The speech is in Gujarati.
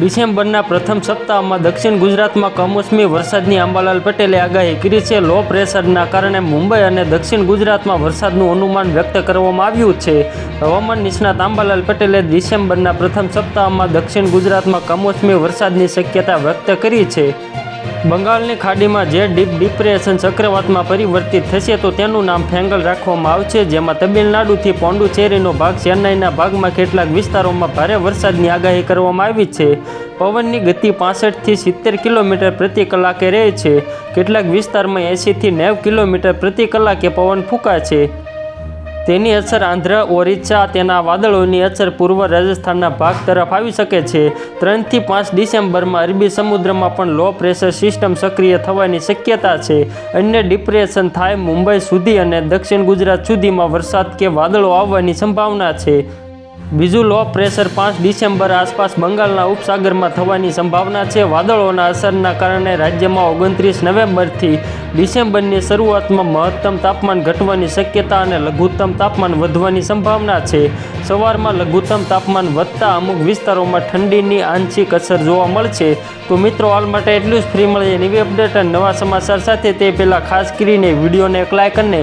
ડિસેમ્બરના પ્રથમ સપ્તાહમાં દક્ષિણ ગુજરાતમાં કમોસમી વરસાદની અંબાલાલ પટેલે આગાહી કરી છે. લો પ્રેશરના કારણે મુંબઈ અને દક્ષિણ ગુજરાતમાં વરસાદનું અનુમાન વ્યક્ત કરવામાં આવ્યું છે. હવામાન નિષ્ણાત અંબાલાલ પટેલે ડિસેમ્બરના પ્રથમ સપ્તાહમાં દક્ષિણ ગુજરાતમાં કમોસમી વરસાદની શક્યતા વ્યક્ત કરી છે. બંગાળની ખાડીમાં જે ડીપ ડિપ્રેશન ચક્રવાતમાં પરિવર્તિત થશે તો તેનું નામ ફેંગલ રાખવામાં આવશે, જેમાં તમિલનાડુથી પોંડુચેરીનો ભાગ, ચેન્નાઈના ભાગમાં કેટલાક વિસ્તારોમાં ભારે વરસાદની આગાહી કરવામાં આવી છે. પવનની ગતિ પાસઠથી સિત્તેર કિલોમીટર પ્રતિ કલાકે રહે છે. કેટલાક વિસ્તારમાં એંશીથી નેવ કિલોમીટર પ્રતિ કલાકે પવન ફૂંકાશે. તેની અસર આંધ્ર, ઓરિસ્સા તેના વાદળોની અસર પૂર્વ રાજસ્થાનના ભાગ તરફ આવી શકે છે. ત્રણથી પાંચ ડિસેમ્બરમાં અરબી સમુદ્રમાં પણ લો પ્રેશર સિસ્ટમ સક્રિય થવાની શક્યતા છે. અન્ય ડિપ્રેશન થાય મુંબઈ સુધી અને દક્ષિણ ગુજરાત સુધીમાં વરસાદ કે વાદળો આવવાની સંભાવના છે. બીજું લો પ્રેશર પાંચ ડિસેમ્બર આસપાસ બંગાળના ઉપસાગરમાં થવાની સંભાવના છે. વાદળોના અસરના કારણે રાજ્યમાં ઓગણત્રીસ નવેમ્બરથી ડિસેમ્બરની શરૂઆતમાં મહત્તમ તાપમાન ઘટવાની શક્યતા અને લઘુત્તમ તાપમાન વધવાની સંભાવના છે. સવારમાં લઘુત્તમ તાપમાન વધતા અમુક વિસ્તારોમાં ઠંડીની આંશિક અસર જોવા મળશે. તો મિત્રો, હાલ માટે એટલું જ. ફ્રી મળીએ નવી અપડેટ અને નવા સમાચાર સાથે. તે પહેલાં ખાસ કરીને વિડીયોને એક લાઇક અને